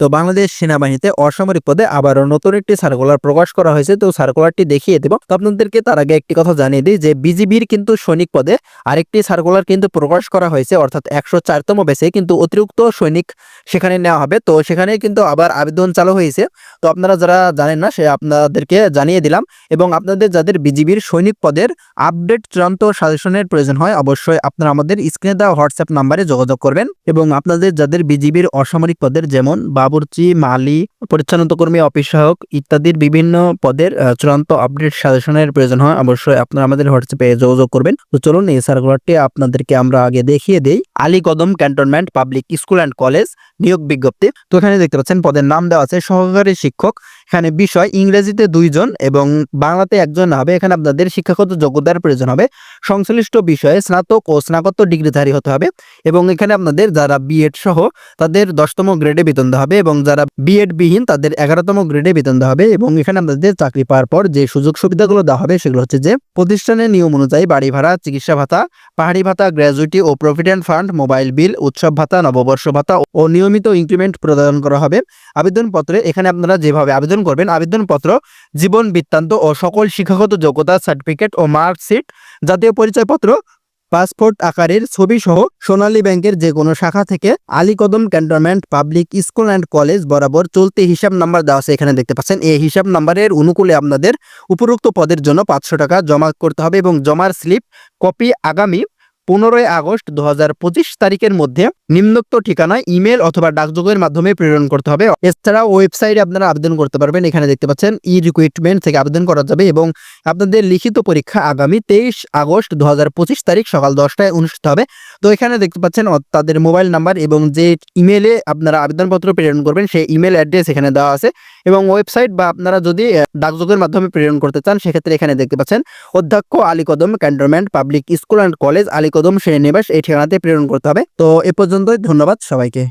তো বাংলাদেশ সেনাবাহিনীতে অসামরিক পদে আবারও নতুন একটি সার্কুলার প্রকাশ করা হয়েছে। তো সার্কুলারটি দেখিয়ে দেব। তো আপনাদেরকে তার আগে একটি কথা জানিয়ে দিই যে বিজিবির কিন্তু সৈনিক পদে আরেকটি সার্কুলার কিন্তু প্রকাশ করা হয়েছে, অর্থাৎ একশো চারতম বেসে কিন্তু অতিরিক্ত সৈনিক সেখানে নেওয়া হবে। তো সেখানে কিন্তু আবার আবেদন চালু হয়েছে। তো আপনারা যারা জানেন না, সে আপনাদেরকে জানিয়ে দিলাম। এবং আপনাদের যাদের বিজিবির সৈনিক পদের আপডেট চূড়ান্ত সাজেশনের প্রয়োজন হয়, অবশ্যই আপনারা আমাদের স্ক্রিনে দেওয়া হোয়াটসঅ্যাপ নাম্বারে যোগাযোগ করবেন। এবং আপনাদের যাদের বিজিবির অসামরিক পদের যেমন বাবুর্চি, মালি, পরিচ্ছন্নতা কর্মী অফিস সহায়ক ইত্যাদির বিভিন্ন পদের চূড়ান্ত আপডেট সাজেশনের প্রয়োজন হয়। অবশ্যই আপনারা আমাদের হোয়াটসঅ্যাপে যোগাযোগ করবেন। তো চলুন এই সার্কুলারটি আপনাদেরকে আমরা আগে দেখিয়ে দিই। Ali Kadam cantonment public school and college নিয়োগ বিজ্ঞপ্তি। তো এখানে দেখতে পাচ্ছেন, পদের নাম দেওয়া আছে সহকারী শিক্ষক। এখানে বিষয়, ইংরেজিতে দুইজন এবং বাংলাতে একজন হবে। এখানে আপনাদের শিক্ষাগত যোগ্যতার প্রয়োজন হবে। সংশ্লিষ্ট বিষয়ে স্নাতক ও স্নাতকোত্তর ডিগ্রিধারী হতে হবে এবং এখানে আপনাদের যারা বিএড সহ তাদের দশতম গ্রেডে বেতন হবে। এবং যারা বিএড বিহীন তাদের এগারোতম গ্রেডে বেতন দেওয়া হবে এবং এখানে আপনাদের চাকরি পাওয়ার পর যে সুযোগ সুবিধাগুলো দেওয়া হবে সেগুলো হচ্ছে যে প্রতিষ্ঠানের নিয়ম অনুযায়ী বাড়ি ভাড়া, চিকিৎসা ভাতা, পাহাড়ি ভাতা, গ্র্যাজুইটি ও প্রভিডেন্ট ফান্ড, মোবাইল বিল, উৎসব ভাতা, নববর্ষ ভাতা ও নিয়মিত ইনক্রিমেন্ট প্রদান করা হবে। আবেদনপত্রে এখানে আপনারা যেভাবে আবেদন করবেন, আবেদনপত্র, জীবন বৃত্তান্ত ও সকল শিক্ষাগত যোগ্যতা, সার্টিফিকেট ও মার্কশিট জাতীয় পরিচয়পত্র পাসপোর্ট আকারের ছবি সহ সোনালী ব্যাংকের যে কোনো শাখা থেকে Alikadam cantonment, public school and college বরাবর চলতি হিসাব নাম্বার দেওয়া আছে এখানে দেখতে পাচ্ছেন। এই হিসাব নাম্বারের অনুকূলে আপনাদের উপরোক্ত পদের জন্য পাঁচশো টাকা জমা করতে হবে এবং জমার স্লিপ কপি আগামী পনেরোই আগস্ট দুহাজার পঁচিশ তারিখের মধ্যে নিম্নোক্ত ঠিকানায় ইমেল অথবা ডাকযোগের মাধ্যমে প্রেরণ করতে হবে। এছাড়া ওয়েবসাইটে আপনারা আবেদন করতে পারবেন। এখানে দেখতে পাচ্ছেন ই রিক্রুটমেন্ট থেকে আবেদন করা যাবে এবং আপনাদের লিখিত পরীক্ষা আগামী তেইশ আগস্ট দু হাজার পঁচিশ তারিখ সকাল দশটায় অনুষ্ঠিত হবে। তো এখানে দেখতে পাচ্ছেন তাদের মোবাইল নাম্বার এবং যে ইমেলে আপনারা আবেদনপত্র প্রেরণ করবেন, সেই ইমেল অ্যাড্রেস এখানে দেওয়া আছে। এবং ওয়েবসাইট বা আপনারা যদি ডাকযোগের মাধ্যমে প্রেরণ করতে চান, সেক্ষেত্রে এখানে দেখতে পাচ্ছেন, অধ্যক্ষ Alikadam cantonment public school and college Ali Kadam শ্রেণীনিবাস, এই ঠিকানাতে প্রেরণ করতে হবে। তো এ পর্যন্তই, ধন্যবাদ সবাইকে।